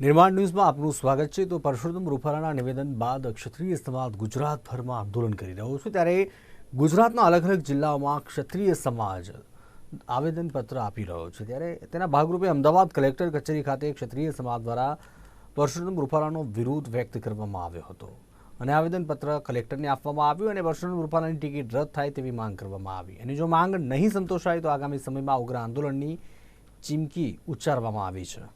નિર્માણ ન્યૂઝમાં આપનું સ્વાગત છે. તો પરસોત્તમ રૂપાલાના નિવેદન બાદ ક્ષત્રિય સમાજ ગુજરાતભરમાં આંદોલન કરી રહ્યો છે. ત્યારે ગુજરાતના અલગ અલગ જિલ્લાઓમાં ક્ષત્રિય સમાજ આવેદનપત્ર આપી રહ્યો છે. ત્યારે તેના ભાગરૂપે અમદાવાદ કલેક્ટર કચેરી ખાતે ક્ષત્રિય સમાજ દ્વારા પરસોત્તમ રૂપાલાનો વિરોધ વ્યક્ત કરવામાં આવ્યો હતો. અને આવેદનપત્ર કલેક્ટરને આપવામાં આવ્યું અને પરસોત્તમ રૂપાલાની ટિકિટ રદ થાય તેવી માંગ કરવામાં આવી. અને જો માંગ નહીં સંતોષાય, તો આગામી સમયમાં ઉગ્ર આંદોલનની ચીમકી ઉચ્ચારવામાં આવી છે.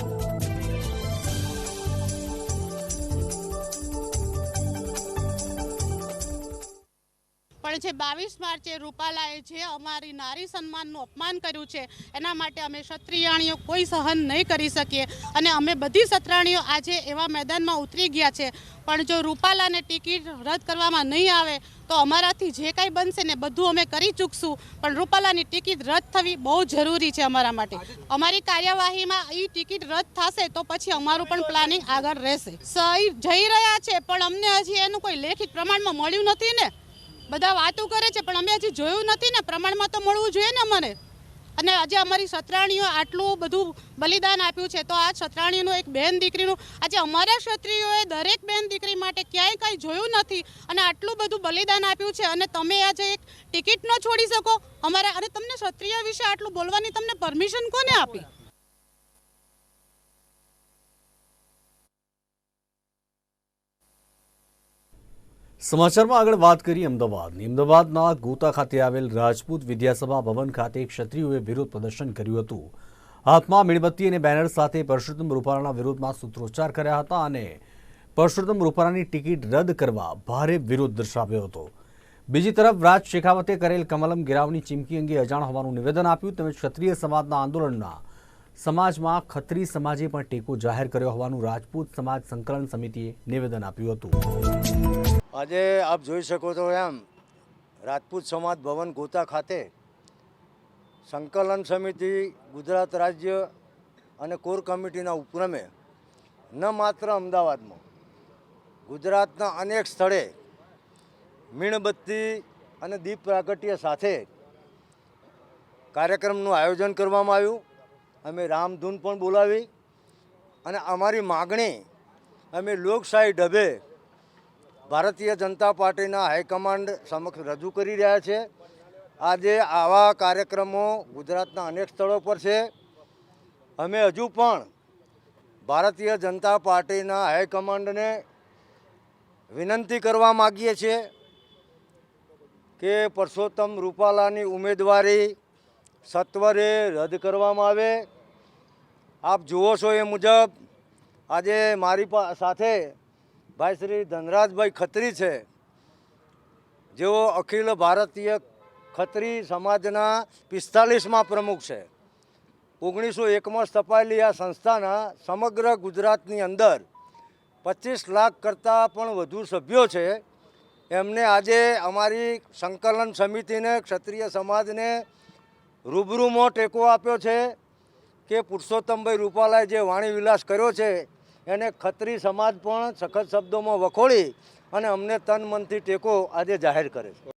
પણ જે બાવીસ માર્ચે રૂપાલાએ જે અમારી નારી સન્માનનું અપમાન કર્યું છે, એના માટે અમે ક્ષત્રિયાણીઓ કોઈ સહન નહીં કરી શકીએ. અને અમે બધી સત્રાણીઓ આજે એવા મેદાનમાં ઉતરી ગયા છે. પણ જો રૂપાલાને ટિકિટ રદ કરવામાં નહીં આવે, તો અમારાથી જે કાંઈ બનશે ને બધું અમે કરી ચૂકશું. પણ રૂપાલાની ટિકિટ રદ થવી બહુ જરૂરી છે અમારા માટે. અમારી કાર્યવાહીમાં એ ટિકિટ રદ થશે તો પછી અમારું પણ પ્લાનિંગ આગળ રહેશે. સહી જઈ રહ્યા છે, પણ અમને હજી એનું કોઈ લેખિત પ્રમાણમાં મળ્યું નથી ને? બધા વાતો કરે છે, પણ અમે હજી જોયું નથી ને. પ્રમાણમાં તો મળવું જોઈએ ને અમને અને આજે અમારી સત્રાણીઓ આટલું બધું બલિદાન આપ્યું છે, તો આ સત્રાણીનું એક બહેન દીકરીનું, આજે અમારા ક્ષત્રિયોએ દરેક બહેન દીકરી માટે ક્યાંય કાંઈ જોયું નથી અને આટલું બધું બલિદાન આપ્યું છે. અને તમે આજે એક ટિકિટ ન છોડી શકો. અમારા અને તમને ક્ષત્રિય વિશે આટલું બોલવાની તમને પરમિશન કોને આપી? સમાચારમાં આગળ વાત કરીએ અમદાવાદની. અમદાવાદના ગોતા ખાતે આવેલ રાજપૂત વિદ્યાસભા ભવન ખાતે ક્ષત્રિયોએ વિરોધ પ્રદર્શન કર્યું હતું. હાથમાં મીણબત્તી અને બેનર સાથે પરસોત્તમ રૂપાલાના વિરોધમાં સૂત્રોચ્ચાર કર્યા હતા અને પરસોત્તમ રૂપાલાની ટિકિટ રદ કરવા ભારે વિરોધ દર્શાવ્યો હતો. બીજી તરફ, રાજ શેખાવતે કરેલ કમલમ ગિરાવની ચીમકી અંગે અજાણ હોવાનું નિવેદન આપ્યું તેમજ ક્ષત્રિય સમાજના આંદોલનના સમાજમાં ખત્રી સમાજે પણ ટેકો જાહેર કર્યો હોવાનું રાજપૂત સમાજ સંકલન સમિતિએ નિવેદન આપ્યું હતું. આજે આપ જોઈ શકો છો એમ, રાજપૂત સમાજ ભવન ગોતા ખાતે સંકલન સમિતિ, ગુજરાત રાજ્ય અને કોર કમિટીના ઉપક્રમે ન માત્ર અમદાવાદમાં, ગુજરાતના અનેક સ્થળે મીણબત્તી અને દીપ પ્રાગટ્ય સાથે કાર્યક્રમનું આયોજન કરવામાં આવ્યું. અમે રામધૂન પણ બોલાવી અને અમારી માગણી, અમે લોકશાહી ઢબે ભારતીય જનતા પાર્ટીના હાઈકમાન્ડ સમક્ષ રજૂ કરી રહ્યા છે. આજે આવા કાર્યક્રમો ગુજરાતના અનેક સ્થળો પર છે. અમે હજુ પણ ભારતીય જનતા પાર્ટીના હાઈકમાન્ડને વિનંતી કરવા માગીએ છીએ કે પરસોત્તમ રૂપાલાની ઉમેદવારી સત્વરે રદ કરવામાં આવે. આપ જુઓ છો એ મુજબ આજે મારી સાથે ભાઈ શ્રી ધનરાજભાઈ ખત્રી છે. જેઓ અખિલ ભારતીય ખત્રી સમાજના પિસ્તાલીસમાં પ્રમુખ છે. ઓગણીસો એકમાં સ્થપાયેલી આ સંસ્થાના સમગ્ર ગુજરાતની અંદર પચીસ લાખ કરતાં પણ વધુ સભ્યો છે. એમને આજે અમારી સંકલન સમિતિને ક્ષત્રિય સમાજને રૂબરૂમાં ટેકો આપ્યો છે કે પુરુષોત્તમભાઈ રૂપાલાએ જે વાણી વિલાસ કર્યો છે એને ખત્રી સમાજ પણ સખત શબ્દોમાં વખોડી અને અમને તન મનથી ટેકો આજે જાહેર કરે છે.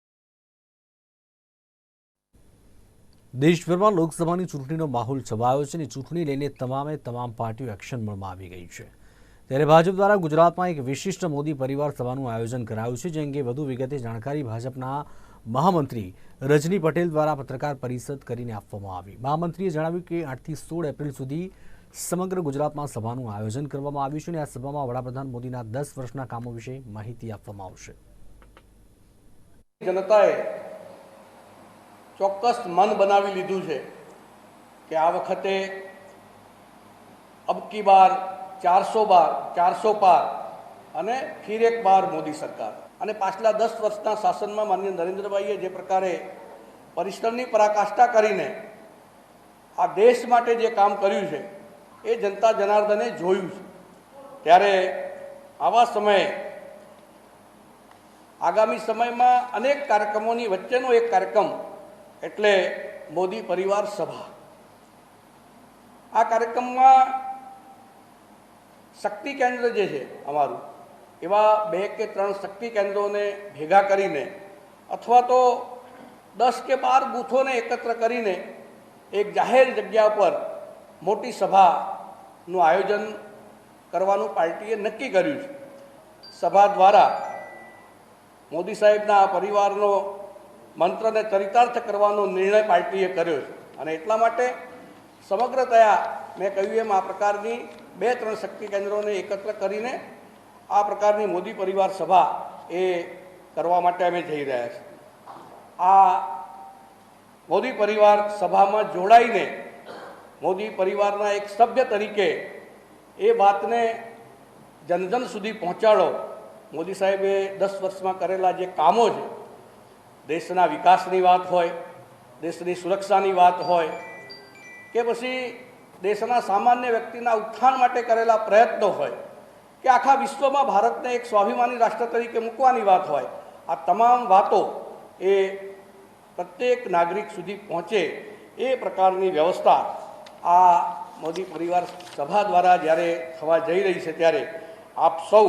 દેશભરમાં લોકસભાની ચૂંટણીનો માહોલ છવાયો છે અને ચૂંટણી લઈને તમામે તમામ પાર્ટીઓ એક્શન મોડમાં આવી ગઈ છે. ત્યારે ભાજપ દ્વારા ગુજરાતમાં એક વિશિષ્ટ મોદી પરિવાર સભાનું આયોજન કરાયું છે, જે અંગે વધુ વિગતે જાણકારી ભાજપના મહામંત્રી રજની પટેલ દ્વારા પત્રકાર પરિષદ કરીને આપવામાં આવી. મહામંત્રીએ જણાવ્યું કે આઠથી સોળ એપ્રિલ સુધી સમગ્ર ગુજરાતમાં સભાનું આયોજન કરવામાં આવ્યું છે અને આ સભામાં વડાપ્રધાન મોદીના દસ વર્ષના કામો વિશે માહિતી આપવામાં આવશે. જનતાએ ચોક્કસ મન બનાવી લીધું છે કે આ વખતે અબકી બાર, ચારસો બાર, ચારસો પાર અને ફિર એક બાર મોદી સરકાર. અને પાછલા દસ વર્ષના શાસનમાં માન્ય નરેન્દ્રભાઈએ જે પ્રકારે પરિશ્રમની પરાકાષ્ઠા કરીને આ દેશ માટે જે કામ કર્યું છે એ જનતા જનાર્દને જોયું છે. ત્યારે આવા સમયે, આગામી સમયમાં અનેક કાર્યક્રમોની વચ્ચેનો એક કાર્યક્રમ, એટલે મોદી પરિવાર સભા. આ કાર્યક્રમમાં શક્તિ કેન્દ્ર જે છે અમારું, એવા બે કે ત્રણ શક્તિ કેન્દ્રોને ભેગા કરીને અથવા તો દસ કે બાર બૂથોને એકત્ર કરીને એક જાહેર જગ્યા પર મોટી સભાનું આયોજન કરવાનું પાર્ટીએ નક્કી કર્યું છે. સભા દ્વારા મોદી સાહેબના પરિવારનો મંત્રને ચરિતાર્થ કરવાનો નિર્ણય પાર્ટીએ કર્યો છે. અને એટલા માટે સમગ્રતયા મેં કહ્યું એમ આ પ્રકારની બે ત્રણ શક્તિ કેન્દ્રોને એકત્ર કરીને આ પ્રકારની મોદી પરિવાર સભા એ કરવા માટે અમે જઈ રહ્યા છીએ. આ મોદી પરિવાર સભામાં જોડાઈને મોદી પરિવારના એક સભ્ય તરીકે એ વાતને જન જન સુધી પહોંચાડો. મોદી સાહેબે દસ વર્ષમાં કરેલા જે કામો છે, દેશના વિકાસની વાત હોય, દેશની સુરક્ષાની વાત હોય, કે પછી દેશના સામાન્ય વ્યક્તિના ઉત્થાન માટે કરેલા પ્રયત્નો હોય, કે આખા વિશ્વમાં ભારતને એક સ્વાભિમાની રાષ્ટ્ર તરીકે મૂકવાની વાત હોય, આ તમામ વાતો એ પ્રત્યેક નાગરિક સુધી પહોંચે એ પ્રકારની વ્યવસ્થા આ મોદી પરિવાર સભા દ્વારા જ્યારે થવા જઈ રહી છે ત્યારે આપ સૌ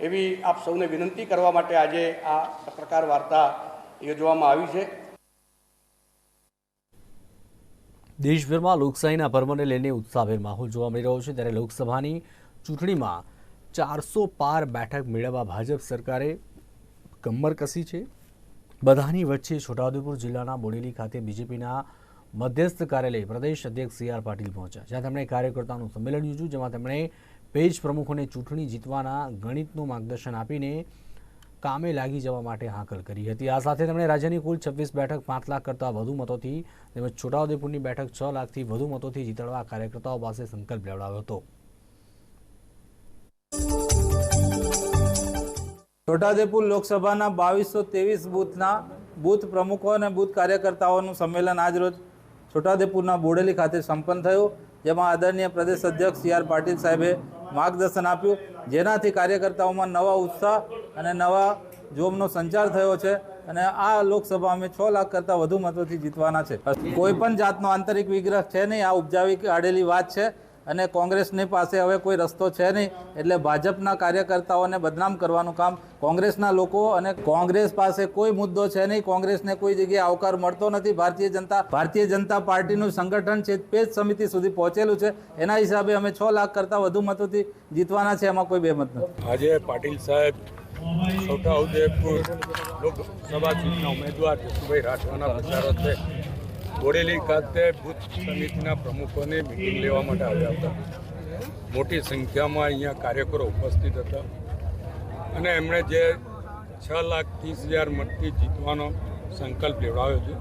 એવી આપ સૌને વિનંતી કરવા માટે આજે આ પત્રકાર વાર્તા યોજવામાં આવી છે. દેશભરમાં લોકશાહીના પર્વને લઈને ઉત્સાહભેર માહોલ જોવા મળી રહ્યો છે. ત્યારે લોકસભાની ચૂંટણીમાં ચારસો પાર બેઠક મેળવવા ભાજપ સરકારે કમર કસી છે. બધાની વચ્ચે છોટાઉદેપુર જિલ્લાના બોડેલી ખાતે બીજેપીના મધ્યસ્થ કાર્યાલય પ્રદેશ અધ્યક્ષ સી આર પાટીલ પહોંચ્યા, જ્યાં તેમણે કાર્યકર્તાનું સંમેલન યોજ્યું, જેમાં તેમણે પેજ પ્રમુખોને ચૂંટણી જીતવાના ગણિતનું માર્ગદર્શન આપીને કામે લાગી જવા માટે હાકલ કરી હતી. આ સાથે તેમણે રાજ્યની કુલ છવ્વીસ બેઠક પાંચ લાખ કરતાં વધુ મતોથી તેમજ છોટાઉદેપુરની બેઠક છ લાખથી વધુ મતોથી જીતાડવા કાર્યકર્તાઓ પાસે સંકલ્પ લેવડાવ્યો હતો. છોટાઉદેપુર લોકસભાના બાવીસો ત્રેવીસ બૂથના બૂથ પ્રમુખો અને બૂથ કાર્યકર્તાઓનું સંમેલન આજરોજ છોટાઉદેપુરના બોડેલી ખાતે સંપન્ન થયું, જેમાં આદરણીય પ્રદેશ અધ્યક્ષ સી આર પાટીલ સાહેબે માર્ગદર્શન આપ્યું. જેનાથી કાર્યકર્તાઓમાં નવા ઉત્સાહ અને નવા જોમનો સંચાર થયો છે અને આ લોકસભા અમે છ લાખ કરતાં વધુ મતોથી જીતવાના છે. કોઈ પણ જાતનો આંતરિક વિગ્રહ છે નહીં, આ ઉપજાવી કાઢેલી વાત છે. અને કોંગ્રેસની પાસે હવે કોઈ રસ્તો છે નહીં. એટલે ભાજપના કાર્યકર્તાઓને બદનામ કરવાનું કામ કોંગ્રેસના લોકો અને કોંગ્રેસ પાસે કોઈ મુદ્દો છે નહીં. કોંગ્રેસને કોઈ જગ્યાએ આવકાર મળતો નથી. ભારતીય જનતા ભારતીય જનતા પાર્ટીનું સંગઠન છે પેજ સમિતિ સુધી પહોંચેલું છે. એના હિસાબે અમે છ લાખ કરતાં વધુ મતોથી જીતવાના છે. એમાં કોઈ બેમત નથી. આજે પાટીલ સાહેબ છોટાઉદેપુર લોકસભા સીટના ઉમેદવાર જસુભાઈ રાઠવાના પ્રચારો છે. બોડેલી ખાતે બુથ સમિતિના પ્રમુખોની મિટિંગ લેવા માટે આવ્યા હતા. મોટી સંખ્યામાં અહીંયા કાર્યકરો ઉપસ્થિત હતા. અને એમણે જે છ લાખ ત્રીસ હજાર મતથી જીતવાનો સંકલ્પ લેવડાવ્યો છે.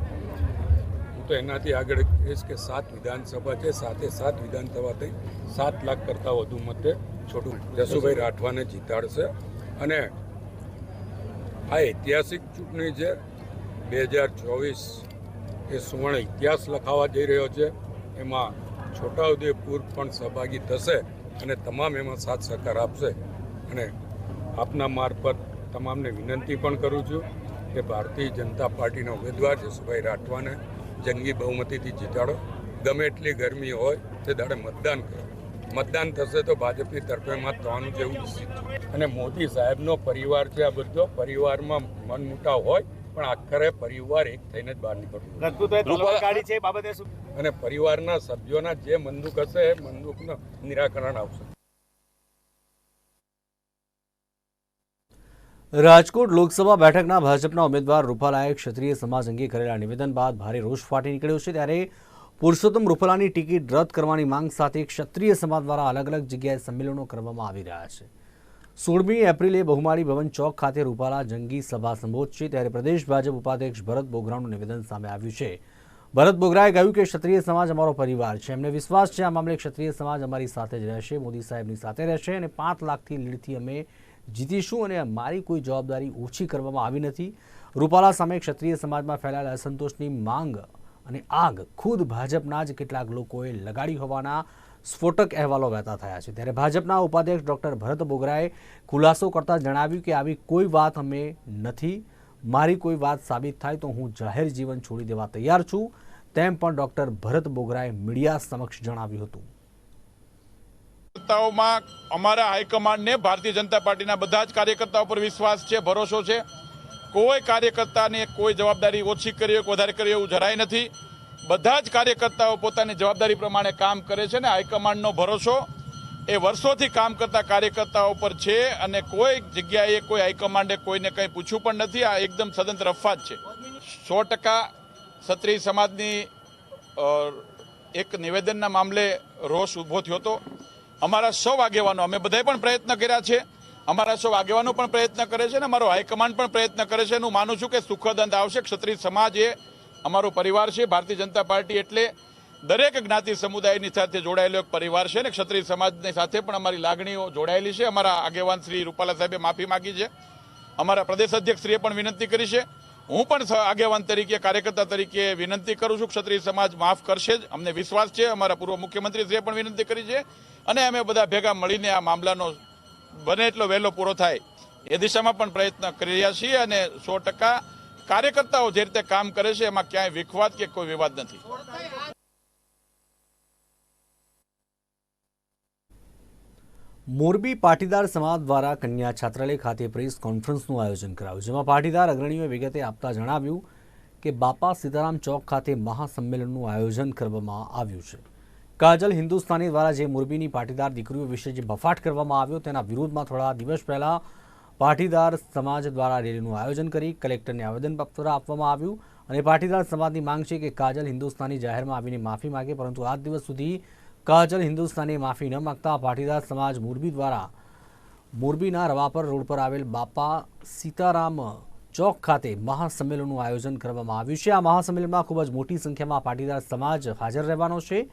હું તો એનાથી આગળ કહીશ કે સાત વિધાનસભા છે, સાથે સાત વિધાનસભા થઈ સાત લાખ કરતાં વધુ મતે છોટું જસુભાઈ રાઠવાને જીતાડશે. અને આ ઐતિહાસિક ચૂંટણી છે, બે હજાર ચોવીસ એ સુવર્ણ ઇતિહાસ લખાવા જઈ રહ્યો છે. એમાં છોટાઉદેપુર પણ સહભાગી થશે અને તમામ એમાં સાથ સહકાર આપશે. અને આપના મારફત તમામને વિનંતી પણ કરું છું કે ભારતીય જનતા પાર્ટીના ઉમેદવાર જસુભાઈ રાઠવાને જંગી બહુમતીથી જીતાડો. ગમે એટલી ગરમી હોય તે દાડે મતદાન કરો. મતદાન થશે તો ભાજપની તરફેમાં થવાનું જેવું અને મોદી સાહેબનો પરિવાર છે આ બધો. પરિવારમાં મન મુટાવ હોય પણ આખરે પરિવાર એક થઈને જ બહાર નીકળવું અને પરિવારના સભ્યોના જે મંદુક હશે એ મંદુકનું નિરાકરણ આવશે. રાજકોટ લોકસભા બેઠકના ભાજપના ઉમેદવાર રૂપાલાએ ક્ષત્રિય સમાજ અંગે કરેલા નિવેદન બાદ ભારે રોષ ફાટી નીકળ્યો છે. ત્યારે પુરુષોત્તમ રૂપાલાની ટિકિટ રદ કરવાની માંગ સાથે ક્ષત્રિય સમાજ દ્વારા અલગ અલગ જગ્યાએ સંમેલનો કરવામાં આવી રહ્યા છે. સોળમી એપ્રિલે બહુમાળી ભવન ચોક ખાતે રૂપાલા જંગી સભા સંબોધશે ત્યારે પ્રદેશ ભાજપ ઉપાધ્યક્ષ ભરત બોગરાનું નિવેદન સામે આવ્યું છે. ભરત બોગરાએ કહ્યું કે ક્ષત્રિય સમાજ અમારો પરિવાર છે. એમને વિશ્વાસ છે આ મામલે ક્ષત્રિય સમાજ અમારી સાથે જ રહેશે, મોદી સાહેબની સાથે રહેશે અને પાંચ લાખથી લીડથી અમે જીતીશું અને મારી કોઈ જવાબદારી ઓછી કરવામાં આવી નથી. રૂપાલા સામે ક્ષત્રિય સમાજમાં ફેલાયેલા અસંતોષની માંગ અને આગ ખુદ ભાજપના જ કેટલાક લોકોએ લગાડી હોવાના સ્ફોટક અહેવાલો વહેતા થયા છે. ત્યારે ભાજપના ઉપાધ્યક્ષ ડોક્ટર ભરત બોગરાએ ખુલાસો કરતા જણાવ્યું કે આવી કોઈ વાત અમે નથી. મારી કોઈ વાત સાબિત થાય તો હું જાહેર જીવન છોડી દેવા તૈયાર છું. તેમ પણ ડોક્ટર ભરત બોગરાએ મીડિયા સમક્ષ જણાવ્યું હતું. કાર્યકર્તાઓમાં અમારા હાઈકમાન્ડને ભારતીય જનતા પાર્ટીના બધા જ કાર્યકર્તાઓ પર વિશ્વાસ છે, ભરોસો છે. કોઈ કાર્યકર્તાને કોઈ જવાબદારી ઓછી કરી વધારે કરી એવું જરાય નથી. બધા જ કાર્યકર્તાઓ પોતાની જવાબદારી પ્રમાણે કામ કરે છે ને હાઈકમાન્ડનો ભરોસો એ વર્ષોથી કામ કરતા કાર્યકર્તાઓ પર છે અને કોઈ જગ્યાએ કોઈ હાઈકમાન્ડે કોઈને કંઈ પૂછ્યું પણ નથી. આ એકદમ સદંતર અફવાજ છે. સો ટકા ક્ષત્રિય સમાજની એક નિવેદનના મામલે રોષ ઊભો થયો હતો. અમારા સૌ આગેવાનો, અમે બધાએ પણ પ્રયત્ન કર્યા છે. અમારા સૌ આગેવાનો પણ પ્રયત્ન કરે છે અને અમારો હાઈકમાન્ડ પણ પ્રયત્ન કરે છે. હું માનું છું કે સુખદ અંત આવશે. ક્ષત્રિય સમાજ અમારો પરિવાર છે, ભારતીય જનતા પાર્ટી એટલે દરેક જ્ઞાતિ સમુદાયની સાથે જોડાયેલો એક પરિવાર છે અને ક્ષત્રિય સમાજની સાથે પણ અમારી લાગણીઓ જોડાયેલી છે. અમારા આગેવાન શ્રી રૂપાલા સાહેબે માફી માગી છે. અમારા પ્રદેશ અધ્યક્ષશ્રીએ પણ વિનંતી કરી છે. હું પણ આગેવાન તરીકે, કાર્યકર્તા તરીકે વિનંતી કરું છું, ક્ષત્રિય સમાજ માફ કરશે જ. અમને વિશ્વાસ છે, અમારા પૂર્વ મુખ્યમંત્રીશ્રીએ પણ વિનંતી કરી છે અને અમે બધા ભેગા મળીને આ મામલાનો બને એટલો વહેલો પૂરો થાય એ દિશામાં પણ પ્રયત્ન કરી રહ્યા છીએ અને સો ટકા કાર્યકર્તાઓ જે રીતે કામ કરે છે, એમાં ક્યાંય વિખવાદ કે કોઈ વિવાદ નથી. મોરબી પાટીદાર સમાજ દ્વારા કન્યા છાત્રાલય ખાતે પ્રેસ કોન્ફરન્સનું આયોજન કરાયું, જેમાં પાટીદાર અગ્રણીઓએ વિગતે આપતા જણાવ્યું કે બાપા સીતારામ ચોક ખાતે મહાસંમેલનનું આયોજન કરવામાં આવ્યું છે. કાજલ હિન્દુસ્તાની દ્વારા જે મોરબીની પાટીદાર દીકરીઓ વિશે જે બફાટ કરવામાં આવ્યો તેના વિરોધમાં થોડા દિવસ પહેલા પાટીદાર સમાજ દ્વારા રેલીનું આયોજન કરી કલેક્ટરને આવેદનપત્ર આપવામાં આવ્યું અને પાટીદાર સમાજની માંગ છે કે કાજલ હિન્દુસ્તાની જાહેરમાં આવીને માફી માગે, પરંતુ આજ દિવસ સુધી કાજલ હિન્દુસ્તાની માફી ન માગતા પાટીદાર સમાજ મોરબી દ્વારા મોરબીના રવાપર રોડ પર આવેલ બાપા સીતારામ ચોક ખાતે મહાસંમેલનનું આયોજન કરવામાં આવ્યું છે. આ મહાસંમેલનમાં ખૂબ જ મોટી સંખ્યામાં પાટીદાર સમાજ હાજર રહેવાનો છે.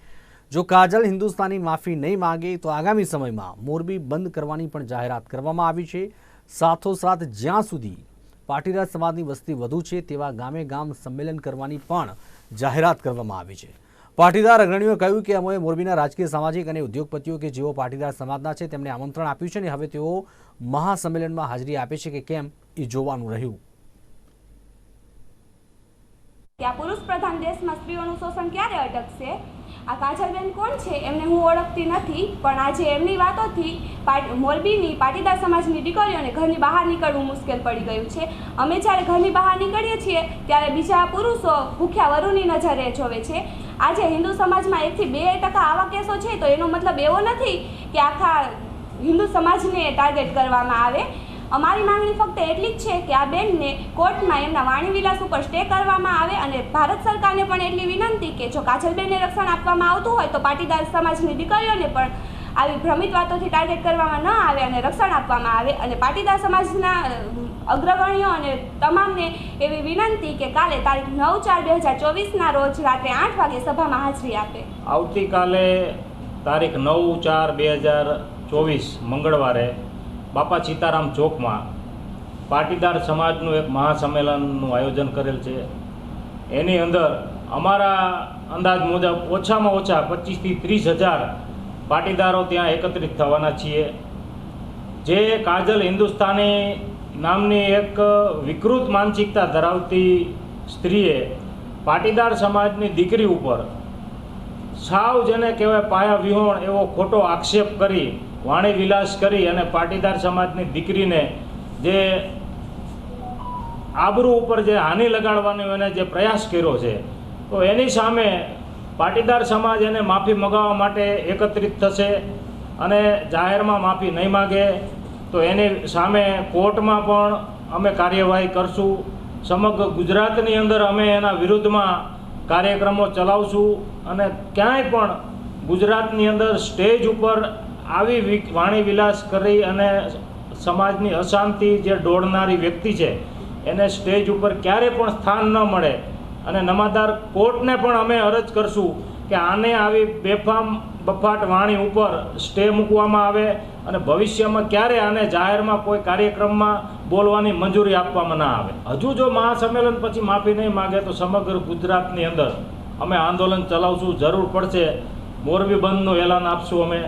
જો કાજલ હિન્દુસ્તાની માફી નહીં માગે તો આગામી સમયમાં મોરબી બંધ કરવાની પણ જાહેરાત કરવામાં આવી છે. સાથોસાથ જ્યાં સુધી પાટીદાર સમાજની વસ્તી વધુ છે તેવા ગામે ગામ સંમેલન કરવાની પણ જાહેરાત કરવામાં આવી છે. પાટીદાર અગ્રણીઓએ કહ્યું કે અમે મોરબીના રાજકીય, સામાજિક અને ઉદ્યોગપતિઓ કે જેઓ પાટીદાર સમાજના છે તેમને આમંત્રણ આપ્યું છે અને હવે તેઓ મહાસંમેલનમાં હાજરી આપે છે કે કેમ એ જોવાનું રહ્યું. ત્યાં પુરુષ પ્રધાન દેશમાં સ્ત્રીઓનું શોષણ ક્યારે અટકશે? આ કાજલબેન કોણ છે એમને હું ઓળખતી નથી, પણ આજે એમની વાતોથી મોરબીની પાટીદાર સમાજની દીકરીઓને ઘરની બહાર નીકળવું મુશ્કેલ પડી ગયું છે. અમે જ્યારે ઘરની બહાર નીકળીએ છીએ, ત્યારે બીજા પુરુષો ભૂખ્યા વરુની નજરે જોવે છે. આજે હિન્દુ સમાજમાં એકથી બે ટકા આવા કેસો છે, તો એનો મતલબ એવો નથી કે આખા હિન્દુ સમાજને ટાર્ગેટ કરવામાં આવે. અમારી માંગણી ફક્ત એટલી જ છે કે આ બેનને કોર્ટમાં એમના વાણીવિલાસ ઉપર સ્ટે કરવામાં આવે અને ભારત સરકારને પણ એટલી વિનંતી કે જો કાજલબેનને રક્ષણ આપવામાં આવતું હોય તો પાટીદાર સમાજની દીકરીઓને પણ આવી ભ્રમિત વાતોથી ટાર્ગેટ કરવામાં ન આવે અને રક્ષણ આપવામાં આવે અને પાટીદાર સમાજના અગ્રગણ્યો અને તમામને એવી વિનંતી કે કાલે તારીખ નવ ચાર બે હજાર ચોવીસના રોજ રાત્રે આઠ વાગે સભામાં હાજરી આપે. આવતીકાલે તારીખ નવ ચાર બે હજાર ચોવીસ મંગળવારે બાપા સીતારામ ચોકમાં પાટીદાર સમાજનું એક મહાસંમેલનનું આયોજન કરેલ છે. એની અંદર અમારા અંદાજ મુજબ ઓછામાં ઓછા પચીસથી ત્રીસ હજાર પાટીદારો ત્યાં એકત્રિત થવાના છીએ. જે કાજલ હિન્દુસ્તાની નામની એક વિકૃત માનસિકતા ધરાવતી સ્ત્રીએ પાટીદાર સમાજની દીકરી ઉપર સાવ જેને કહેવાય પાયા વિહોણ એવો ખોટો આક્ષેપ કરી વાણી વિલાસ કરી અને પાટીદાર સમાજની દીકરીને જે આબરૂ ઉપર જે હાનિ લગાડવાનો એને જે પ્રયાસ કર્યો છે, તો એની સામે પાટીદાર સમાજ એને માફી મગાવવા માટે એકત્રિત થશે અને જાહેરમાં માફી નહીં માગે, તો એની સામે કોર્ટમાં પણ અમે કાર્યવાહી કરશું. સમગ્ર ગુજરાતની અંદર અમે એના વિરુદ્ધમાં કાર્યક્રમો ચલાવશું અને ક્યાંય પણ ગુજરાતની અંદર સ્ટેજ ઉપર આવી વાણી વિલાસ કરી અને સમાજની અશાંતિ જે દોડનારી વ્યક્તિ છે, એને સ્ટેજ ઉપર ક્યારે પણ સ્થાન ન મળે. અને નમાદાર કોર્ટને પણ અમે અરજ કરશું કે આને આવી બેફામ બફાટ વાણી ઉપર સ્ટે મૂકવામાં આવે અને ભવિષ્યમાં ક્યારે આને જાહેરમાં કોઈ કાર્યક્રમમાં બોલવાની મંજૂરી આપવામાં ના આવે. હજુ જો મહાસંમેલન પછી માફી નહીં માગે તો સમગ્ર ગુજરાતની અંદર અમે આંદોલન ચલાવશું, જરૂર પડશે. મોરબી બંધનું એલાન આપશું અમે.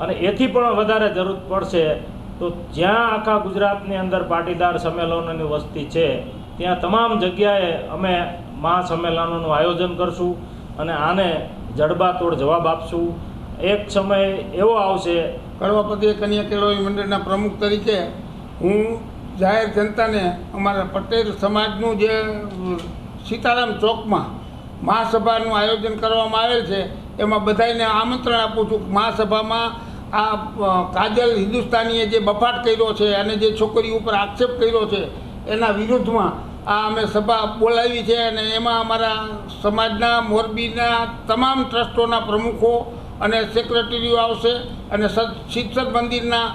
અને એથી પણ વધારે જરૂર પડશે, તો જ્યાં આખા ગુજરાતની અંદર પાટીદાર સંમેલનોની વસ્તી છે, ત્યાં તમામ જગ્યાએ અમે મહાસંમેલનોનું આયોજન કરશું અને આને જડબાતોડ જવાબ આપશું. એક સમય એવો આવશે. કડવાપતિ કન્યા કેળવણી મંડળના પ્રમુખ તરીકે હું જાહેર જનતાને અમારા પટેલ સમાજનું જે સીતારામ ચોકમાં મહાસભાનું આયોજન કરવામાં આવેલ છે, એમાં બધાને આમંત્રણ આપું છું મહાસભામાં આ કાજલ હિન્દુસ્તાનીએ જે બફાટ કર્યો છે અને જે છોકરી ઉપર આક્ષેપ કર્યો છે, એના વિરુદ્ધમાં આ અમે સભા બોલાવી છે અને એમાં અમારા સમાજના, મોરબીના તમામ ટ્રસ્ટોના પ્રમુખો અને સેક્રેટરીઓ આવશે અને શિક્ષક મંદિરના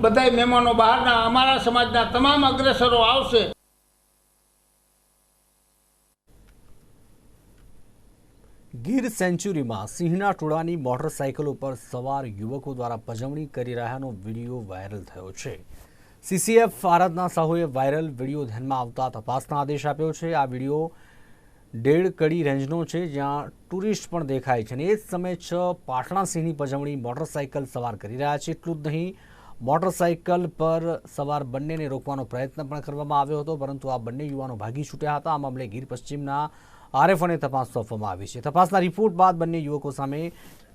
બધા મહેમાનો બહારના અમારા સમાજના તમામ અગ્રેસરો આવશે. ગીર સેન્ચુરીમાં સિંહના ટોળાની મોટરસાયકલ ઉપર સવાર યુવકો દ્વારા પજવણી કરી રહ્યાનો વીડિયો વાયરલ થયો છે. સીસીએફ આરાધના સાહુએ વાયરલ વીડિયો ધ્યાનમાં આવતા તપાસના આદેશ આપ્યો છે. આ વીડિયો ડેડ કડી રેન્જનો છે, જ્યાં ટુરિસ્ટ પણ દેખાય છે અને એ જ સમયે છ પાટણા સિંહની પજવણી મોટરસાયકલ સવાર કરી રહ્યા છે. એટલું જ નહીં મોટરસાયકલ પર સવાર બંનેને રોકવાનો પ્રયત્ન પણ કરવામાં આવ્યો હતો, પરંતુ આ બંને યુવાનો ભાગી છૂટ્યા હતા. આ મામલે ગીર પશ્ચિમના આરએફ અને તપાસ સોંપવામાં આવી છે તપાસના રિપોર્ટ બાદ બંને યુવકો સામે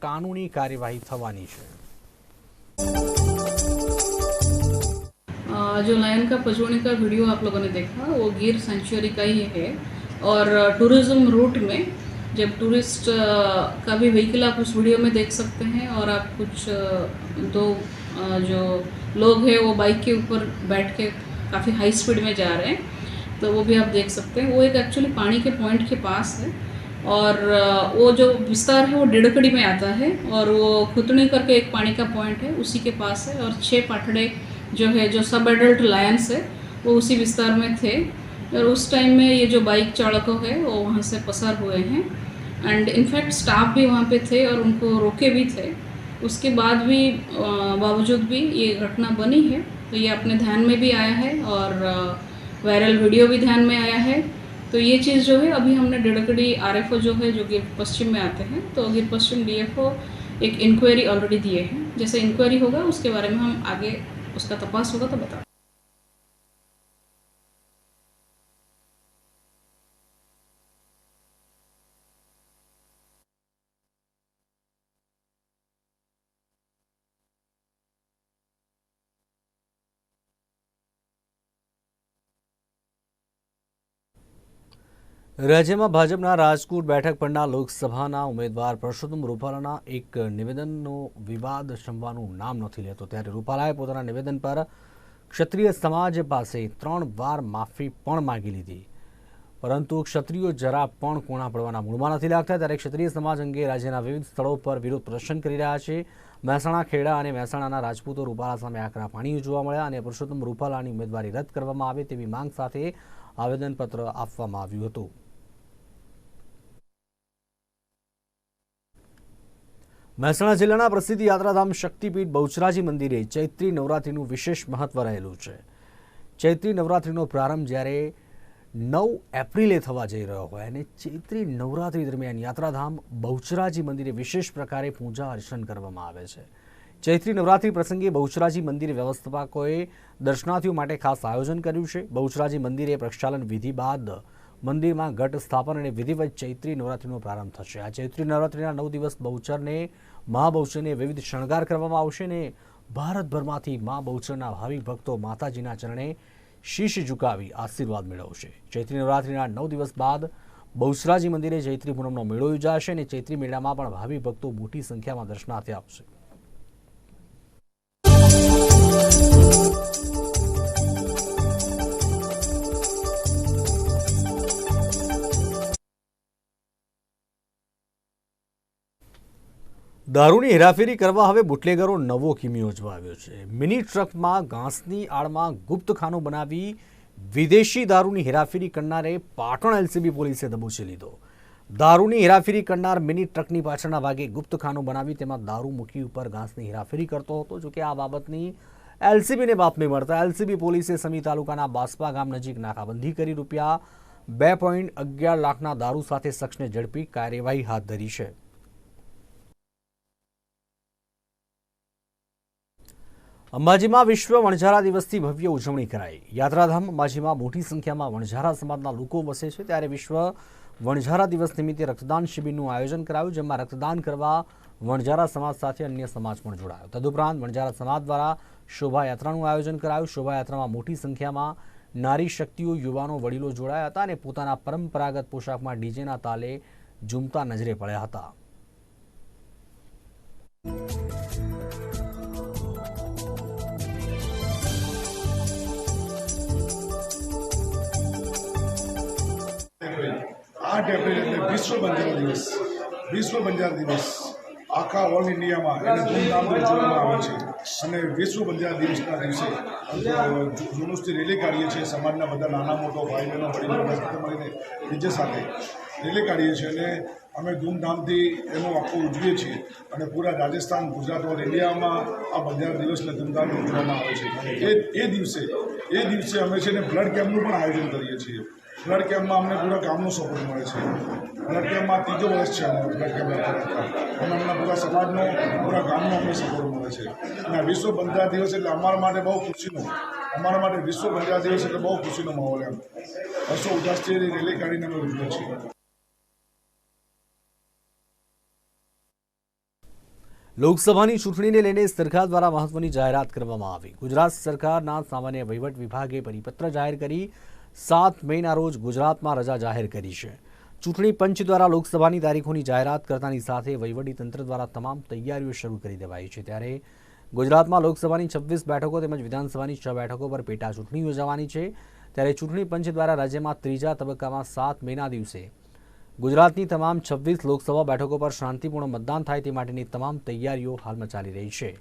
કાનૂની કાર્યવાહી થવાની છે अ, जो लायन का पचोणी का वीडियो आप लोगों ने देखा वो गिर सेंचुरी का ही है और टूरिज्म रूट में जब टूरिस्ट अ, का भी व्हीकल आप उस वीडियो में देख सकते हैं और आप कुछ अ, दो अ, जो लोग हैं वो बाइक के ऊपर बैठ के काफ़ी हाई स्पीड में जा रहे हैं तो वो भी आप देख सकते हैं। वो एक एक्चुअली पानी के पॉइंट के पास है और वो जो विस्तार है वो डेढ़कड़ी में आता है और वो खुतनी करके एक पानी का पॉइंट है, उसी के पास है और छः पाठड़े जो है, जो सब एडल्ट लायंस है, वो उसी विस्तार में थे। और उस टाइम में ये जो बाइक चालकों है, वो वहाँ से पसार हुए हैं। एंड इनफैक्ट स्टाफ भी वहाँ पे थे और उनको रोके भी थे। उसके बाद भी बावजूद भी ये घटना बनी है। तो ये अपने ध्यान में भी आया है और वायरल वीडियो भी ध्यान में आया है। तो ये चीज़ जो है, अभी हमने डेढ़कड़ी आर जो है, जो गिर पश्चिम में आते हैं तो गिर पश्चिम डीएफओ एक इंक्वायरी ऑलरेडी दिए हैं। जैसे इंक्वायरी होगा, उसके बारे में हम आगे उसका तपास होगा तो बता રાજ્યમાં ભાજપના રાજકોટ બેઠક પરના લોકસભાના ઉમેદવાર પરસોત્તમ રૂપાલાના એક નિવેદનનો વિવાદ શમવાનું નામ નથી લેતો. ત્યારે રૂપાલાએ પોતાના નિવેદન પર ક્ષત્રિય સમાજ પાસે ત્રણ વાર માફી પણ માંગી લીધી. પરંતુ ક્ષત્રિયો જરા પણ કોણા પડવાના મૂળમાં નથી લાગતા. ત્યારે ક્ષત્રિય સમાજ અંગે રાજ્યના વિવિધ સ્થળો પર વિરોધ પ્રદર્શન કરી રહ્યા છે. મહેસાણા, ખેડા અને મહેસાણાના રાજપૂતો રૂપાલા સામે આકરા પાણી જોવા મળ્યા અને પુરુષોત્તમ રૂપાલાની ઉમેદવારી રદ કરવામાં આવે તેવી માંગ સાથે આવેદનપત્ર આપવામાં આવ્યું હતું. મહેસાણા જિલ્લાના પ્રસિદ્ધ યાત્રાધામ શક્તિપીઠ બહુચરાજી મંદિરે ચૈત્રી નવરાત્રિનું વિશેષ મહત્વ રહેલું છે. ચૈત્રી નવરાત્રિનો પ્રારંભ જ્યારે નવ એપ્રિલે થવા જઈ રહ્યો હોય અને ચૈત્રી નવરાત્રિ દરમિયાન યાત્રાધામ બહુચરાજી મંદિરે વિશેષ પ્રકારે પૂજા અર્ચન કરવામાં આવે છે. ચૈત્રી નવરાત્રિ પ્રસંગે બહુચરાજી મંદિર વ્યવસ્થાપકોએ દર્શનાર્થીઓ માટે ખાસ આયોજન કર્યું છે. બહુચરાજી મંદિરે પ્રક્ષાલન વિધિ બાદ મંદિરમાં ઘટ સ્થાપન અને વિધિવત ચૈત્રી નવરાત્રિનો પ્રારંભ થશે. આ ચૈત્રી નવરાત્રિના નવ દિવસ બહુચરને મહાબહુચરને વિવિધ શણગાર કરવામાં આવશે અને ભારતભરમાંથી મા બહુચરના ભાવિક ભક્તો માતાજીના ચરણે શીશ ઝુકાવી આશીર્વાદ મેળવશે. ચૈત્રી નવરાત્રિના નવ દિવસ બાદ બહુચરાજી મંદિરે ચૈત્રી પૂનમનો મેળો યોજાશે અને ચૈત્રી મેળામાં પણ ભાવિક ભક્તો મોટી સંખ્યામાં દર્શનાર્થે આવશે. દારૂની હેરાફેરી કરવા હવે બુટલેગરો નવો કિમિયો આવ્યો છે. મિની ટ્રકમાં ઘાસની આડમાં ગુપ્તખાનું બનાવી વિદેશી દારૂની હેરાફેરી કરનારે પાટણ એલસીબી પોલીસે દબોચી લીધો. દારૂની હેરાફેરી કરનાર મિની ટ્રકની પાછળના ભાગે ગુપ્તખાનું બનાવી તેમાં દારૂ મૂકી ઉપર ઘાસની હેરાફેરી કરતો હતો, જોકે આ બાબતની એલસીબીને બાતમી મળતા. એલસીબી પોલીસે સમી તાલુકાના બાસપા ગામ નજીક નાકાબંધી કરી રૂપિયા બે પોઈન્ટ અગિયાર લાખના દારૂ સાથે શખ્સને ઝડપી કાર્યવાહી હાથ ધરી છે. અંબાજીમાં વિશ્વ વણઝારા દિવસથી ભવ્ય ઉજવણી કરાઈ. યાત્રાધામ અંબાજીમાં મોટી સંખ્યામાં વણઝારા સમાજના લોકો વસે છે. ત્યારે વિશ્વ વણઝારા દિવસ નિમિત્તે રક્તદાન શિબિરનું આયોજન કરાયું, જેમાં રક્તદાન કરવા વણઝારા સમાજ સાથે અન્ય સમાજ પણ જોડાયો. તદુપરાંત વણઝારા સમાજ દ્વારા શોભાયાત્રાનું આયોજન કરાયું. શોભાયાત્રામાં મોટી સંખ્યામાં નારી શક્તિઓ, યુવાનો, વડીલો જોડાયા હતા અને પોતાના પરંપરાગત પોશાકમાં ડીજેના તાલે ઝૂમતા નજરે પડ્યા હતા. આઠ એપ્રિલ એટલે વિશ્વ બંજારા દિવસ. વિશ્વ બંજારા દિવસ. આખા ઓલ ઇન્ડિયામાં એને ધૂમધામથી ઉજવવામાં આવે છે. અને વિશ્વ બંજારા દિવસના દિવસે જુલુસથી રેલી કાઢીએ છીએ. સમાજના બધા નાના, મોટો ભાઈ બહેનો, વડીલો સાથે મળીને બીજે સાથે રેલી કાઢીએ છીએ અને અમે ધૂમધામથી એનું આખું ઉજવીએ છીએ. અને પૂરા રાજસ્થાન, ગુજરાત, ઓલ ઇન્ડિયામાં આ બંજારા દિવસને ધૂમધામથી ઉજવવામાં આવે છે. એ એ દિવસે એ દિવસે અમે છે ને બ્લડ કેમ્પનું પણ આયોજન કરીએ છીએ. બ્લડ કેમ્પમાં અમને પૂરા ગામનો સપોર્ટ મળે છે. બ્લડ કેમ્પમાં ત્રીજો વર્ષ છે અમારો બ્લડ કેમ્પ અને અમને પૂરા સમાજનો, પૂરા ગામનો અમને સપોર્ટ મળે છે. અને વિશ્વ બંધાર દિવસ એટલે અમારા માટે બહુ ખુશીનો, અમારા માટે વિશ્વ બંધાર દિવસ એટલે બહુ ખુશીનો માહોલ એમ. હર્ષો ઉદાસથી રેલી કાઢીને અમે ઉજવીએ છીએ. લોકસભાની ચૂંટણીને લઈને સરકાર દ્વારા મહત્વની જાહેરાત કરવામાં આવી. ગુજરાત સરકારના સામાન્ય વહીવટ વિભાગે પરિપત્ર જાહેર કરી સાત મેના રોજ ગુજરાતમાં રજા જાહેર કરી છે. ચૂંટણી પંચ દ્વારા લોકસભાની તારીખોની જાહેરાત કરતાની સાથે વહીવટીતંત્ર દ્વારા તમામ તૈયારીઓ શરૂ કરી દેવાઈ છે. ત્યારે ગુજરાતમાં લોકસભાની છવ્વીસ બેઠકો તેમજ વિધાનસભાની છ બેઠકો પર પેટા ચૂંટણી યોજાવાની છે. ત્યારે ચૂંટણી પંચ દ્વારા રાજ્યમાં ત્રીજા તબક્કામાં સાત મેના દિવસે ગુજરાતની તમામ છવ્વીસ લોકસભા બેઠકો પર શાંતિપૂર્ણ મતદાન થાય તે માટેની તમામ તૈયારીઓ હાલમાં ચાલી રહી છે.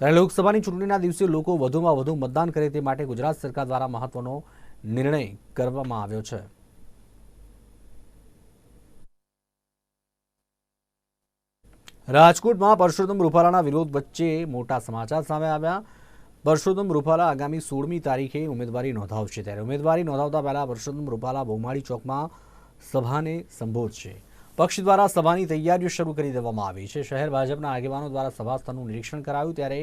ત્યારે લોકસભાની ચૂંટણીના દિવસે લોકો વધુમાં વધુ મતદાન કરે તે માટે ગુજરાત સરકાર દ્વારા મહત્વનો નિર્ણય કરવામાં આવ્યો છે. રાજકોટમાં પરસોત્તમ રૂપાલાના વિરોધ વચ્ચે મોટા સમાચાર સામે આવ્યા. પરસોત્તમ રૂપાલા આગામી સોળમી તારીખે ઉમેદવારી નોંધાવશે ત્યારે ઉમેદવારી નોંધાવતા પહેલા પરસોત્તમ રૂપાલા બહુમાળી ચોકમાં સભાને સંબોધશે. પક્ષ દ્વારા સભાની તૈયારીઓ શરૂ કરી દેવામાં આવી છે. શહેર ભાજપના આગેવાનો દ્વારા સભાસ્થળનું નિરીક્ષણ કરાયું ત્યારે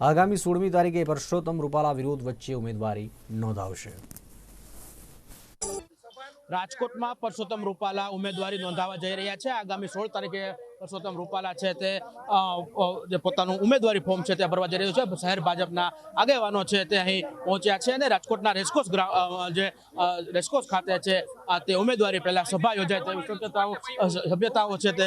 આગામી સોળમી તારીખે પરસોત્તમ રૂપાલા વિરોધ વચ્ચે ઉમેદવારી નોંધાવશે. રાજકોટમાં પરસોત્તમ રૂપાલા ઉમેદવારી નોંધાવવા જઈ રહ્યા છે. આગામી સોળ તારીખે પરસોત્તમ રૂપાલા છે તે જે પોતાનું ઉમેદવારી ફોર્મ છે તે ભરવા જઈ રહ્યું છે. શહેર ભાજપના આગેવાનો છે તે અહીં પહોંચ્યા છે અને રાજકોટના રેસકોર્સ જે રેસકોર્સ ખાતે છે આ તે ઉમેદવારી પહેલા સભા યોજાય તેવી શક્યતાઓ સભ્યતાઓ છે તે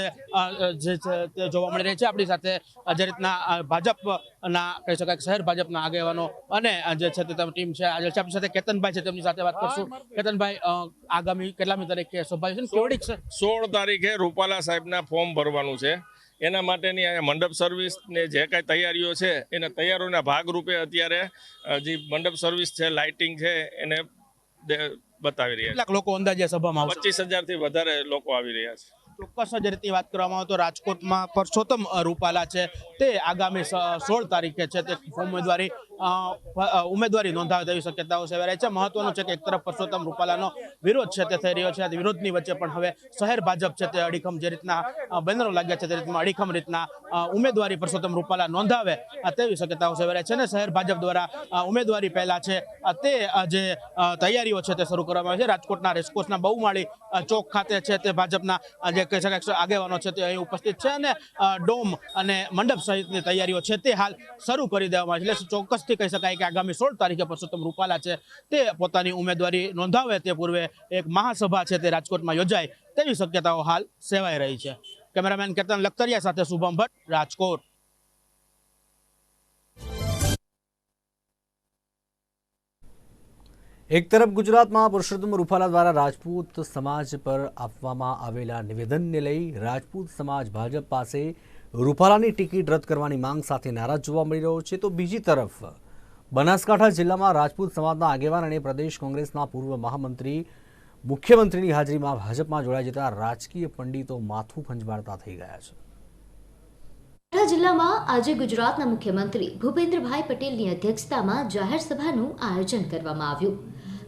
જે છે તે જોવા મળી રહી છે. આપણી સાથે જે રીતના ભાજપના કહી શકાય શહેર ભાજપના આગેવાનો અને જે છે તે ટીમ છે આજે છે. આપણી સાથે કેતનભાઈ છે તેમની સાથે વાત કરશું. કેતનભાઈ આગામી કેટલામી તારીખે સભા છે કેવડી સોળ તારીખે રૂપાલા સાહેબના ફોર્મ ભરવાનું છે. એના માટેની મંડપ સર્વિસ ને જે કાંઈ તૈયારીઓ છે એના તૈયારીઓના ભાગરૂપે અત્યારે જે મંડપ સર્વિસ છે લાઇટિંગ છે એને બતાવી રહ્યા કેટલાક લોકો અંદાજે સભામાં પચીસ હજારથી વધારે લોકો આવી રહ્યા છે. ચોક્કસ જ રીતની વાત કરવામાં આવે તો રાજકોટમાં પરસોત્તમ રૂપાલા છે. તે આગામી સોળ તારીખે છે. તે ઉમેદવારી ઉમેદવારી નોંધાવે તેવી શક્યતાઓ સેવાય છે. મહત્વનું છે કે એક તરફ પરસોત્તમ રૂપાલાનો વિરોધ છે તે થઈ રહ્યો છે. વિરોધની વચ્ચે પણ હવે શહેર ભાજપ છે તે અડીખમ જે રીતના બેનરો લાગ્યા છે તે રીતના અડીખમ રીતના ઉમેદવારી પરસોત્તમ રૂપાલા નોંધાવે તેવી શક્યતાઓ સેવાય છે. અને શહેર ભાજપ દ્વારા ઉમેદવારી પહેલા છે તે જે તૈયારીઓ છે તે શરૂ કરવામાં આવી છે. રાજકોટના રેસકોર્સના બહુમાળી ચોક ખાતે છે તે ભાજપના જે કહી શકાય આગેવાનો છે તે અહીં ઉપસ્થિત છે. અને ડોમ અને મંડપ સહિતની તૈયારીઓ છે તે હાલ શરૂ કરી દેવામાં આવી છે. એટલે ચોક્કસથી કહી શકાય કે આગામી સોળ તારીખે પરસોત્તમ રૂપાલા છે. તે પોતાની ઉમેદવારી નોંધાવે તે પૂર્વે એક મહાસભા છે તે રાજકોટમાં યોજાય તેવી શક્યતાઓ હાલ સેવાઈ રહી છે. કેમેરામેન કેતન લખતરિયા સાથે શુભમ ભટ્ટ, રાજકોટ. એક તરફ ગુજરાતમાં પુરુષોત્તમ રૂપાલા દ્વારા રાજપૂત સમાજ પર આપવામાં આવેલા નિવેદનને લઈ રાજપૂત સમાજ ભાજપ પાસે રૂપાલાની ટિકિટ રદ કરવાની માંગ સાથે નારાજ જોવા મળી રહ્યો છે. તો બીજી તરફ બનાસકાંઠા જિલ્લામાં રાજપૂત સમાજના આગેવાન અને પ્રદેશ કોંગ્રેસના પૂર્વ મહામંત્રી, મુખ્યમંત્રીની હાજરીમાં ભાજપમાં જોડાઈ જતા રાજકીય પંડિતો માથું ખંજવાળતા થઈ ગયા છે. જિલ્લામાં આજે ગુજરાતના મુખ્યમંત્રી ભૂપેન્દ્રભાઈ પટેલની અધ્યક્ષતામાં જાહેર સભાનું આયોજન કરવામાં આવ્યું.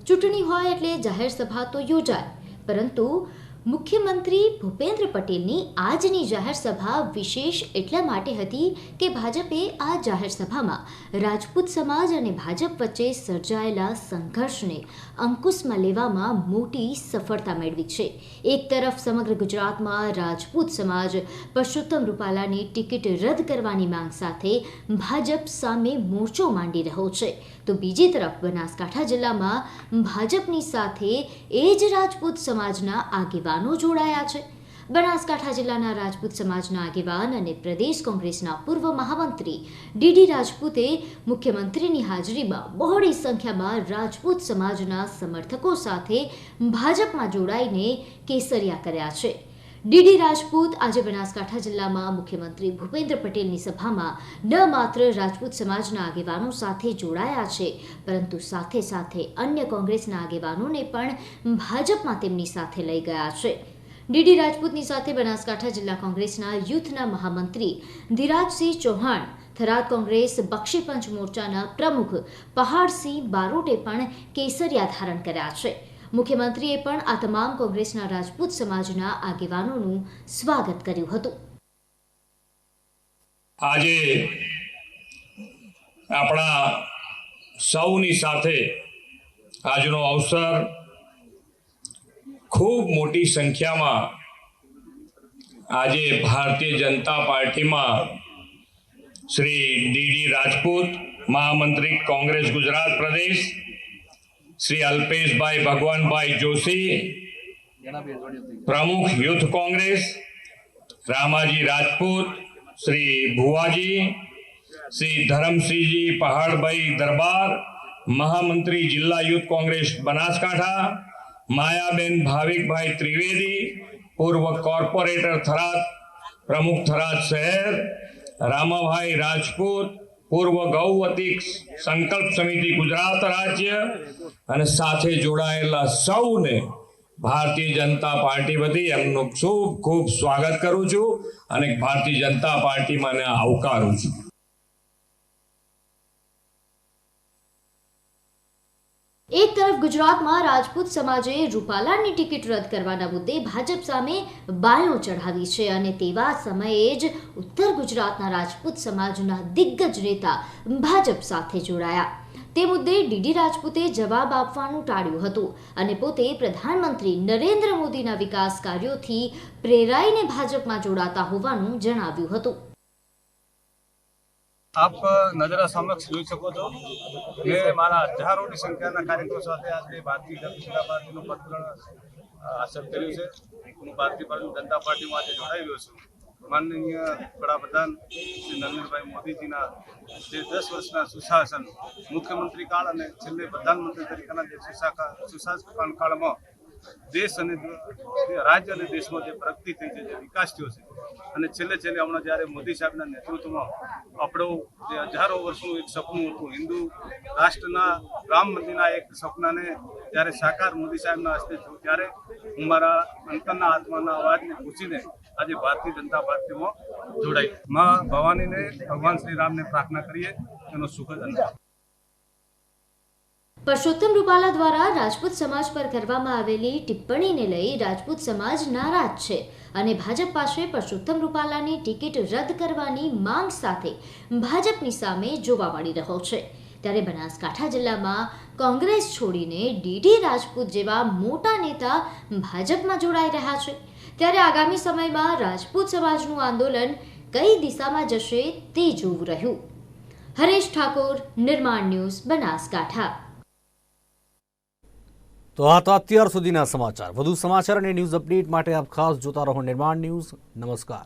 ચૂંટણી હોય એટલે જાહેર સભા તો યોજાય, પરંતુ મુખ્યમંત્રી ભૂપેન્દ્ર પટેલની આજની જાહેર સભા વિશેષ એટલા માટે હતી કે ભાજપે આ જાહેર સભામાં રાજપૂત સમાજ અને ભાજપ વચ્ચે સર્જાયેલા સંઘર્ષને અંકુશમાં લેવામાં મોટી સફળતા મેળવી છે. એક તરફ સમગ્ર ગુજરાતમાં રાજપૂત સમાજ પરસોત્તમ રૂપાલાની ટિકિટ રદ કરવાની માંગ સાથે ભાજપ સામે મોરચો માંડી રહ્યો છે. તો બીજી તરફ બનાસકાંઠા જિલ્લામાં ભાજપની સાથે એ જ રાજપૂત સમાજના આગેવાનો જોડાયા છે. બનાસકાંઠા જિલ્લાના રાજપૂત સમાજના આગેવાન અને પ્રદેશ કોંગ્રેસના પૂર્વ મહામંત્રી ડીડી રાજપૂતે મુખ્યમંત્રીની હાજરીમાં બહોળી સંખ્યામાં રાજપૂત સમાજના સમર્થકો સાથે ભાજપમાં જોડાઈને કેસરિયા કર્યા છે. ડીડી રાજપૂત આજે બનાસકાંઠા જિલ્લામાં મુખ્યમંત્રી ભૂપેન્દ્ર પટેલની સભામાં ન માત્ર રાજપૂત સમાજના આગેવાનો સાથે જોડાયા છે, પરંતુ સાથે સાથે અન્ય કોંગ્રેસના આગેવાનોને પણ ભાજપમાં તેમની સાથે લઈ ગયા છે. ડીડી રાજપૂતની સાથે બનાસકાંઠા જિલ્લા કોંગ્રેસના યુથના મહામંત્રી ધીરાજસિંહ ચૌહાણ, થરાદ કોંગ્રેસ બક્ષીપંચ મોરચાના પ્રમુખ પહાડસિંહ બારોટે પણ કેસરિયા ધારણ કર્યા છે. મુખ્યમંત્રીએ પણ આ તમામ કોંગ્રેસના રાજપૂત સમાજના આગેવાનોનું સ્વાગત કર્યું હતું. આજે આપણા સૌની સાથે આજનો અવસર ખૂબ મોટી સંખ્યામાં આજે ભારતીય જનતા પાર્ટીમાં શ્રી ડીડી રાજપૂત, મહામંત્રી કોંગ્રેસ ગુજરાત પ્રદેશ શ્રી અલ્પેશભાઈ ભગવાનભાઈ જોશી પ્રમુખ યુથ કોંગ્રેસ રામાજી રાજપૂત શ્રી ભુવાજી શ્રી ધરમસિંહજી પહાડભાઈ દરબાર મહામંત્રી જિલ્લા યુથ કોંગ્રેસ બનાસકાંઠા માયાબેન ભાવિકભાઈ ત્રિવેદી પૂર્વ કોર્પોરેટર થરાદ પ્રમુખ થરાદ શહેર રામાભાઈ રાજપૂત પૂર્વ ગૌવતી સંકલ્પ સમિતિ ગુજરાત રાજ્ય અને સાથે જોડાયેલા સૌને ભારતીય જનતા પાર્ટી વતી એમનું ખૂબ ખૂબ સ્વાગત કરું છું અને ભારતીય જનતા પાર્ટીમાં આવકારું છું. એક તરફ ગુજરાતમાં રાજપૂત સમાજે રૂપાલાની ટિકિટ રદ કરવાના મુદ્દે ભાજપ સામે બાયો ચઢાવી છે અને તેવા સમયે જ ઉત્તર ગુજરાતના રાજપૂત સમાજના દિગ્ગજ નેતા ભાજપ સાથે જોડાયા. તે મુદ્દે ડીડી રાજપૂતે જવાબ આપવાનું ટાળ્યું હતું અને પોતે પ્રધાનમંત્રી નરેન્દ્ર મોદીના વિકાસ કાર્યોથી પ્રેરાઈને ભાજપમાં જોડાતા હોવાનું જણાવ્યું હતું. આપ નજરા સમક્ષ જોઈ શકો છો. મેં મારા હજારોની સંખ્યાના કાર્યકરો સાથે આજે ભારતીય જનતા પાર્ટીનું પત્ર હાંસલ કર્યું છે. હું ભારતીય જનતા પાર્ટીમાં આજે જોડાઈ છું. માનનીય વડાપ્રધાન શ્રી નરેન્દ્રભાઈ મોદીજીના જે દસ વર્ષના સુશાસન, મુખ્યમંત્રી કાળ અને છેલ્લે પ્રધાનમંત્રી તરીકેના જે સુશાસન કાળમાં દેશ અને રાજ્ય અને દેશમાં જે પ્રગતિ થઈ છે, જે વિકાસ થયો છે, અને છેલ્લે છેલ્લે હમણાં જ્યારે મોદી સાહેબના નેતૃત્વમાં આપણો જે હજારો વર્ષનું એક સપનું હતું, હિન્દુ રાષ્ટ્રના રામ મંદિરના એક સપનાને જ્યારે સાકાર મોદી સાહેબના હસ્તે થયું, ત્યારે હું મારા અંતરના આત્માના અવાજને પૂછીને આજે ભારતીય જનતા પાર્ટીમાં જોડાઈ. માં ભવાનીને ભગવાન શ્રી રામને પ્રાર્થના કરીએ, એનો સુખદ અનુભવ પરસોત્તમ રૂપાલા દ્વારા રાજપૂત સમાજ પર કરવામાં આવેલી ટિપ્પણીને લઈ રાજપૂત સમાજ નારાજ છે અને ભાજપ પાસે પરસોત્તમ રૂપાલાની ટિકિટ રદ કરવાની માંગ સાથે ભાજપની સામે જોવા મળી રહ્યો છે. ત્યારે બનાસકાંઠા જિલ્લામાં કોંગ્રેસ છોડીને ડીડી રાજપૂત જેવા મોટા નેતા ભાજપમાં જોડાઈ રહ્યા છે. ત્યારે આગામી સમયમાં રાજપૂત સમાજનું આંદોલન કઈ દિશામાં જશે તે જોવું રહ્યું. હરેશ ઠાકોર, નિર્માણ ન્યૂઝ બનાસકાંઠા. તો આ તો અત્યાર સુધીના સમાચાર. વધુ સમાચાર અને ન્યૂઝ અપડેટ માટે આપ ખાસ જોતા રહો નિર્માણ ન્યૂઝ. નમસ્કાર.